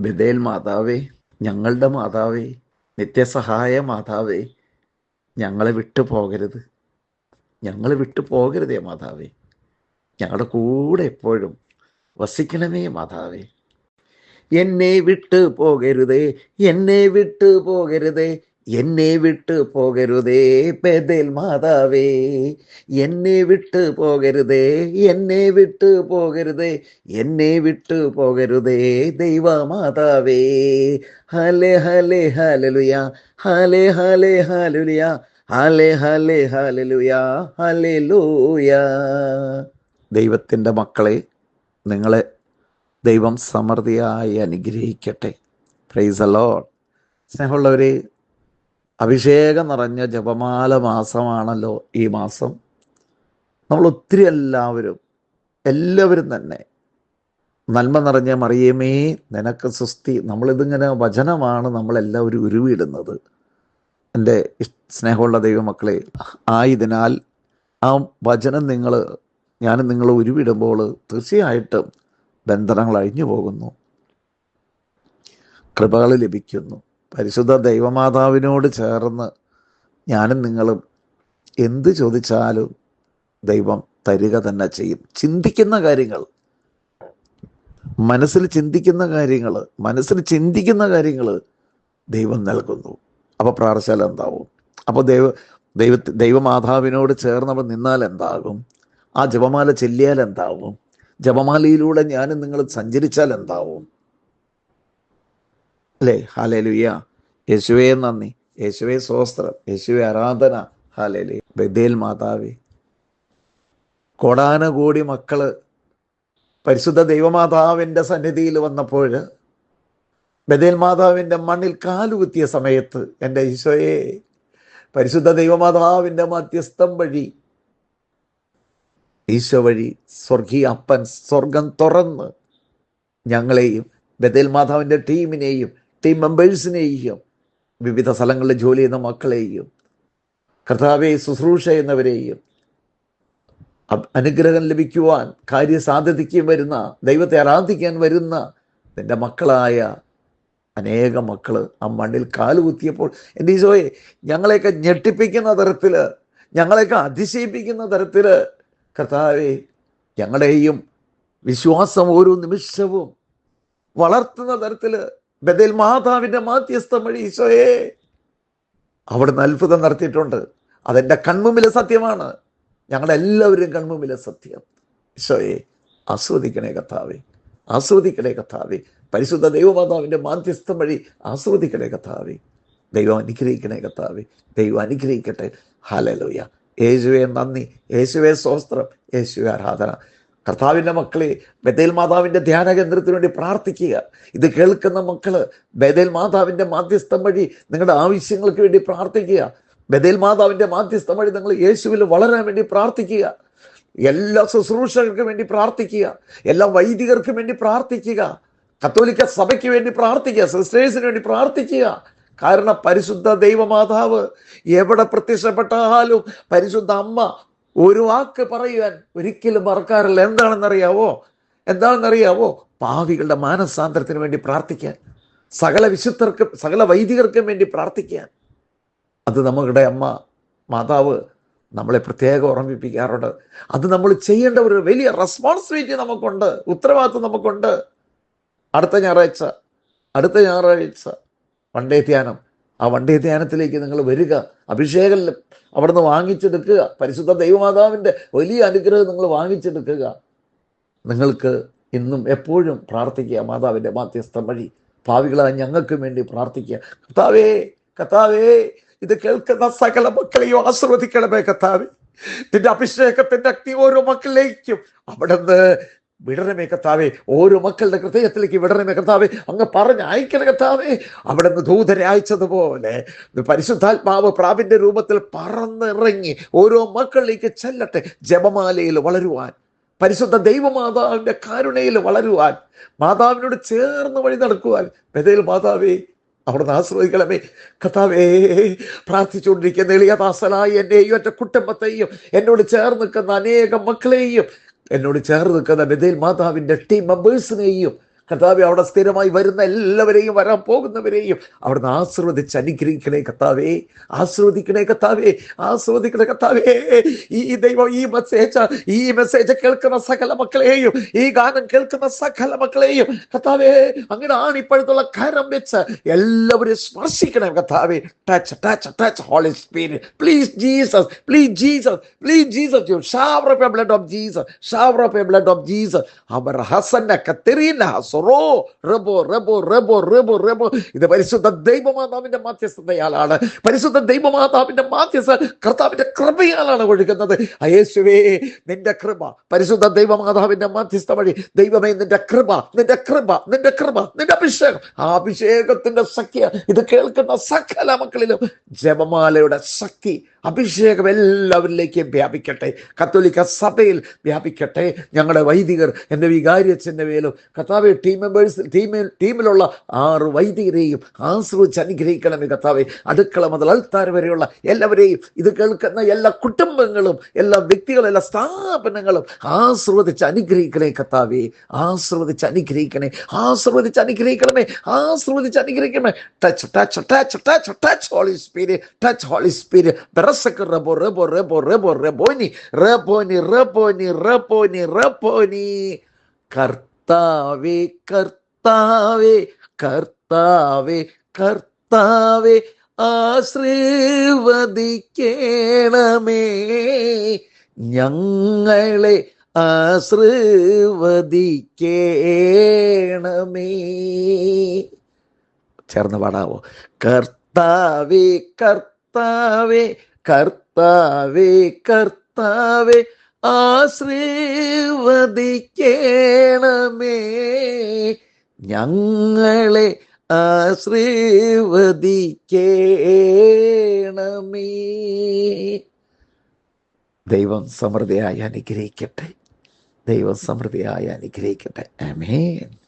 ബദേൽ മാതാവേ ഞങ്ങളുടെ മാതാവേ നിത്യസഹായ മാതാവേ ഞങ്ങളെ വിട്ടു പോകരുത്. ഞങ്ങൾ വിട്ടു പോകരുതേ മാതാവേ. ഞങ്ങളുടെ കൂടെ എപ്പോഴും വസിക്കണമേ മാതാവേ. എന്നെ വിട്ടു പോകരുതേ എന്നെ വിട്ടു പോകരുതേ എന്നെ വിട്ട് പോകരുതേ പെതൽ മാതാവേ. എന്നെ വിട്ട് പോകരുതേ എന്നെ വിട്ട് പോകരുതേ എന്നെ വിട്ട് പോകരുതേ ദൈവ മാതാവേ. ഹലേ ഹലേ ഹലലുയ ഹലേ ഹലേ ഹലുലിയ ഹലേ ഹലേ ഹലലുയ ലൂയ ദൈവത്തിന്റെ മക്കളെ നിങ്ങളെ ദൈവം സമൃദ്ധിയായി അനുഗ്രഹിക്കട്ടെ. പ്രൈസ് അലോ സ്നേഹമുള്ളവരെ അഭിഷേകം നിറഞ്ഞ ജപമാല മാസമാണല്ലോ ഈ മാസം. നമ്മൾ ഒത്തിരി എല്ലാവരും എല്ലാവരും തന്നെ നന്മ നിറഞ്ഞ മറിയമേ നിനക്ക് സുസ്തി നമ്മളിതിങ്ങനെ വചനമാണ് നമ്മളെല്ലാവരും ഉരുവിടുന്നത്. എന്റെ സ്നേഹമുള്ള ദൈവമക്കളെ ആയതിനാൽ ആ വചനം നിങ്ങൾ ഞാൻ നിങ്ങൾ ഉരുവിടുമ്പോൾ തീർച്ചയായിട്ടും ബന്ധനങ്ങൾ അഴിഞ്ഞു പോകുന്നു കൃപകൾ ലഭിക്കുന്നു. പരിശുദ്ധ ദൈവമാതാവിനോട് ചേർന്ന് ഞാനും നിങ്ങളും എന്ത് ചോദിച്ചാലും ദൈവം തരിക തന്നെ ചെയ്യും. ചിന്തിക്കുന്ന കാര്യങ്ങൾ. മനസ്സിൽ ചിന്തിക്കുന്ന കാര്യങ്ങൾ മനസ്സിൽ ചിന്തിക്കുന്ന കാര്യങ്ങൾ ദൈവം നൽകുന്നു. അപ്പൊ പ്രാർത്ഥന എന്താവും? അപ്പൊ ദൈവ ദൈവ ദൈവമാതാവിനോട് ചേർന്ന് ചേർന്നവർ നിന്നാൽ എന്താകും? ആ ജപമാല ചെല്ലിയാൽ എന്താവും? ജപമാലയിലൂടെ ഞാനും നിങ്ങൾ സഞ്ചരിച്ചാൽ എന്താവും? അല്ലേ? ഹാലലുയ യേശുവേ നന്ദി. യേശുവേ സ്വസ്ത്രം യേശുവെ ആരാധന. ഹാലേലു ബദേൽ മാതാവേ. കോടാനുകൂടി മക്കൾ പരിശുദ്ധ ദൈവമാതാവിന്റെ സന്നിധിയിൽ വന്നപ്പോൾ ബദേൽ മാതാവിന്റെ മണ്ണിൽ കാലുകുത്തിയ സമയത്ത് എന്റെ ഈശോയെ പരിശുദ്ധ ദൈവമാതാവിന്റെ മധ്യസ്ഥം വഴി ഈശോ വഴി സ്വർഗീയ അപ്പൻ സ്വർഗം തുറന്ന് ഞങ്ങളെയും ബദേൽ മാതാവിന്റെ ടീമിനെയും ടീം മെമ്പേഴ്സിനെയും വിവിധ സ്ഥലങ്ങളിൽ ജോലി ചെയ്യുന്ന മക്കളെയും കർത്താവെ ശുശ്രൂഷ എന്നവരെയും അനുഗ്രഹം ലഭിക്കുവാൻ കാര്യസാധ്യതയ്ക്ക് വരുന്ന ദൈവത്തെ ആരാധിക്കാൻ വരുന്ന നിന്റെ മക്കളായ അനേക മക്കൾ ആ മണ്ണിൽ കാലുകുത്തിയപ്പോൾ എന്റെ ഈശോയെ ഞങ്ങളെയൊക്കെ ഞെട്ടിപ്പിക്കുന്ന തരത്തിൽ ഞങ്ങളെയൊക്കെ അതിശയിപ്പിക്കുന്ന തരത്തിൽ കർത്താവെ ഞങ്ങളുടെയും വിശ്വാസം ഓരോ നിമിഷവും വളർത്തുന്ന തരത്തിൽ ബദൽ മാതാവിന്റെ മാധ്യസ്ഥം വഴി ഈശോയെ. അവിടുന്ന് അത്ഭുതം നടത്തിയിട്ടുണ്ട്. അതെന്റെ കൺമുമ്പിലെ സത്യമാണ്. ഞങ്ങളെല്ലാവരും കൺമുമ്പിലെ സത്യം. ഈശോയെ ആസ്വദിക്കണേ കഥാവേ ആസ്വദിക്കണേ കഥാവേ പരിശുദ്ധ ദൈവമാതാവിന്റെ മാധ്യസ്ഥം വഴി ആസ്വദിക്കണേ കഥാവേ ദൈവം അനുഗ്രഹിക്കണേ കഥാവേ ദൈവം അനുഗ്രഹിക്കട്ടെ. ഹാലലോയ യേശുവേ നന്ദി. യേശുവേ സ്വസ്ത്രം യേശുവേ ആരാധന. കർത്താവിന്റെ മക്കളെ ബദേൽ മാതാവിന്റെ ധ്യാന കേന്ദ്രത്തിന് വേണ്ടി പ്രാർത്ഥിക്കുക. ഇത് കേൾക്കുന്ന മക്കൾ ബദേൽ മാതാവിന്റെ മാധ്യസ്ഥം വഴി നിങ്ങളുടെ ആവശ്യങ്ങൾക്ക് വേണ്ടി പ്രാർത്ഥിക്കുക. ബദേൽ മാതാവിന്റെ മാധ്യസ്ഥം വഴി നിങ്ങൾ യേശുവിൽ വളരാൻ വേണ്ടി പ്രാർത്ഥിക്കുക. എല്ലാ ശുശ്രൂഷകർക്കും വേണ്ടി പ്രാർത്ഥിക്കുക. എല്ലാ വൈദികർക്കും വേണ്ടി പ്രാർത്ഥിക്കുക. കത്തോലിക്ക സഭയ്ക്ക് വേണ്ടി പ്രാർത്ഥിക്കുക. സിസ്റ്റേഴ്സിന് വേണ്ടി പ്രാർത്ഥിക്കുക. കാരണം പരിശുദ്ധ ദൈവമാതാവ് എവിടെ പ്രത്യക്ഷപ്പെട്ടാലും പരിശുദ്ധ അമ്മ ഒരു വാക്ക് പറയുവാൻ ഒരിക്കലും മറക്കാറില്ല. എന്താണെന്നറിയാവോ? എന്താണെന്നറിയാവോ? പാവികളുടെ മാനസാന്തരത്തിന് വേണ്ടി പ്രാർത്ഥിക്കാൻ സകല വിശുദ്ധർക്കും സകല വൈദികർക്കും വേണ്ടി പ്രാർത്ഥിക്കാൻ. അത് നമ്മുടെ അമ്മ മാതാവ് നമ്മളെ പ്രത്യേകം ഓർമ്മിപ്പിക്കാറുണ്ട്. അത് നമ്മൾ ചെയ്യേണ്ട ഒരു വലിയ റെസ്പോൺസിബിലിറ്റി നമുക്കുണ്ട്. ഉത്തരവാദിത്വം നമുക്കുണ്ട്. അടുത്ത ഞായറാഴ്ച അടുത്ത ഞായറാഴ്ച വണ്ടേ ധ്യാനം. ആ വണ്ടി ധ്യാനത്തിലേക്ക് നിങ്ങൾ വരിക അഭിഷേകം അവിടുന്ന് വാങ്ങിച്ചെടുക്കുക പരിശുദ്ധ ദൈവമാതാവിന്റെ വലിയ അനുഗ്രഹം നിങ്ങൾ വാങ്ങിച്ചെടുക്കുക. നിങ്ങൾക്ക് ഇന്നും എപ്പോഴും പ്രാർത്ഥിക്കുക മാതാവിന്റെ മാധ്യസ്ഥം വഴി ഭാവികളായ ഞങ്ങൾക്ക് വേണ്ടി പ്രാർത്ഥിക്കുക. കർത്താവേ കർത്താവേ ഇത് കേൾക്കുന്ന സകല മക്കളെയും ആസ്വദിക്കണമേ കർത്താവേ. നിന്റെ അഭിഷേകത്തിന്റെ അഗ്നി ഓരോ മക്കളിലേക്കും അവിടുന്ന് വിടണമേ കർത്താവേ. ഓരോ മക്കളുടെ ഹൃദയത്തിലേക്ക് വിടണമേ കർത്താവേ. അങ്ങ് പറഞ്ഞ് അയക്കണ കർത്താവേ. അവിടെ നിന്ന് ദൂതരെ അയച്ചതുപോലെ പരിശുദ്ധാത്മാവ് പ്രാവിന്റെ രൂപത്തിൽ പറന്നിറങ്ങി ഓരോ മക്കളിലേക്ക് ചെല്ലട്ടെ. ജപമാലയിൽ വളരുവാൻ പരിശുദ്ധ ദൈവമാതാവിന്റെ കാരുണയിൽ വളരുവാൻ മാതാവിനോട് ചേർന്ന് വഴി നടക്കുവാൻ. ബദൽ മാതാവേ അവിടുന്ന് ആശ്രയിക്കണമേ. കഥാവേ പ്രാർത്ഥിച്ചുകൊണ്ടിരിക്കുന്ന എളിയദാസനായി എന്നെയും എന്റെ കുടുംബത്തെയും എന്നോട് ചേർന്ന് നിൽക്കുന്ന അനേകം മക്കളെയും എന്നോട് ചേർന്ന് നിൽക്കുന്ന ബദേൽ മാതാവിന്റെ ടീം മെമ്പേഴ്സിനെയും കർത്താവെ അവിടെ സ്ഥിരമായി വരുന്ന എല്ലാവരെയും വരാൻ പോകുന്നവരെയും അവിടുന്ന് ആസ്വദിച്ച് അനുഗ്രഹിക്കണേ കർത്താവേ ആസ്വദിക്കണേ കർത്താവേ ആസ്വദിക്കണേ കർത്താവേ. ഈ ദൈവം ഈ മെസ്സേജ് ഈ മെസ്സേജ് കേൾക്കുന്ന സകല മക്കളെയും ഈ ഗാനം കേൾക്കുന്ന സകല മക്കളെയും കർത്താവേ അങ്ങനെ ഇപ്പോഴത്തുള്ള കരം വെച്ച് എല്ലാവരും സ്പർശിക്കണം കർത്താവേ. Touch touch touch Holy Spirit please Jesus please Jesus please Jesus you shower of blood of Jesus shower of blood of Jesus our hosanna കത്രീന സൊറോ റബോ റബോ റബോ റബോ റബോ ഇത് പരിശുദ്ധ ദൈവമാതാവിന്റെ മാധ്യസ്ഥതയാലാണ്. പരിശുദ്ധ ദൈവമാതാവിന്റെ മാധ്യസ്ഥ കർത്താവിന്റെ കൃപയാലാണ് ഒഴുകുന്നത്. അയേശുവേ നിന്റെ കൃപ പരിശുദ്ധ ദൈവമാതാവിന്റെ മാധ്യസ്ഥ വഴി ദൈവമേ നിന്റെ കൃപ നിന്റെ കൃപ നിന്റെ കൃപ നിന്റെ അഭിഷേകം ആ അഭിഷേകത്തിന്റെ സഖ്യ. ഇത് കേൾക്കുന്ന സകല മക്കളിലും ജപമാലയുടെ ശക്തി അഭിഷേകം എല്ലാവരിലേക്കും വ്യാപിക്കട്ടെ. കത്തോലിക്ക സഭയിൽ വ്യാപിക്കട്ടെ. ഞങ്ങളുടെ വൈദികർ എന്റെ വികാരിയച്ഛന്റെ മേലും കർത്താവെ ടീം മെമ്പേഴ്സ് ടീമിൽ ടീമിലുള്ള ആറ് വൈദികരെയും ആശ്രയിച്ച് അനുഗ്രഹിക്കണമേ കർത്താവെ. അടുക്കള മുതൽ അൽത്താര വരെയുള്ള എല്ലാവരെയും ഇത് കേൾക്കുന്ന എല്ലാ കുടുംബങ്ങളും എല്ലാ വ്യക്തികളും എല്ലാ സ്ഥാപനങ്ങളും ആശ്രവദിച്ച് അനുഗ്രഹിക്കണേ കർത്താവെ. ആശ്രവദിച്ച് അനുഗ്രഹിക്കണേ. ആശ്രവദിച്ച് അനുഗ്രഹിക്കണമേ. ആശ്രവദിച്ച് അനുഗ്രഹിക്കണമേ. Touch touch touch touch touch Holy Spirit touch Holy Spirit ബെറസക്ക് റബോ റബോ റബോ റബോ റബോനി റബോനി റബോനി റബോനി റബോനി കർത്താവേ കർത്താവേ കർത്താവേ കർത്താവേ ആശ്രീവദിക്കേണമേ ഞങ്ങളെ ആശ്രീവദിക്കേണമേ ചേർന്ന് പാടാവോ? കർത്താവേ കർത്താവേ കർത്താവേ കർത്താവേ ആശ്രീവദിക്കേണമേ ഞങ്ങളെ ആശ്രീവദിക്കേണമേ ദൈവം സമൃദ്ധിയായി അനുഗ്രഹിക്കട്ടെ. ദൈവം സമൃദ്ധിയായി അനുഗ്രഹിക്കട്ടെ. ആമേൻ.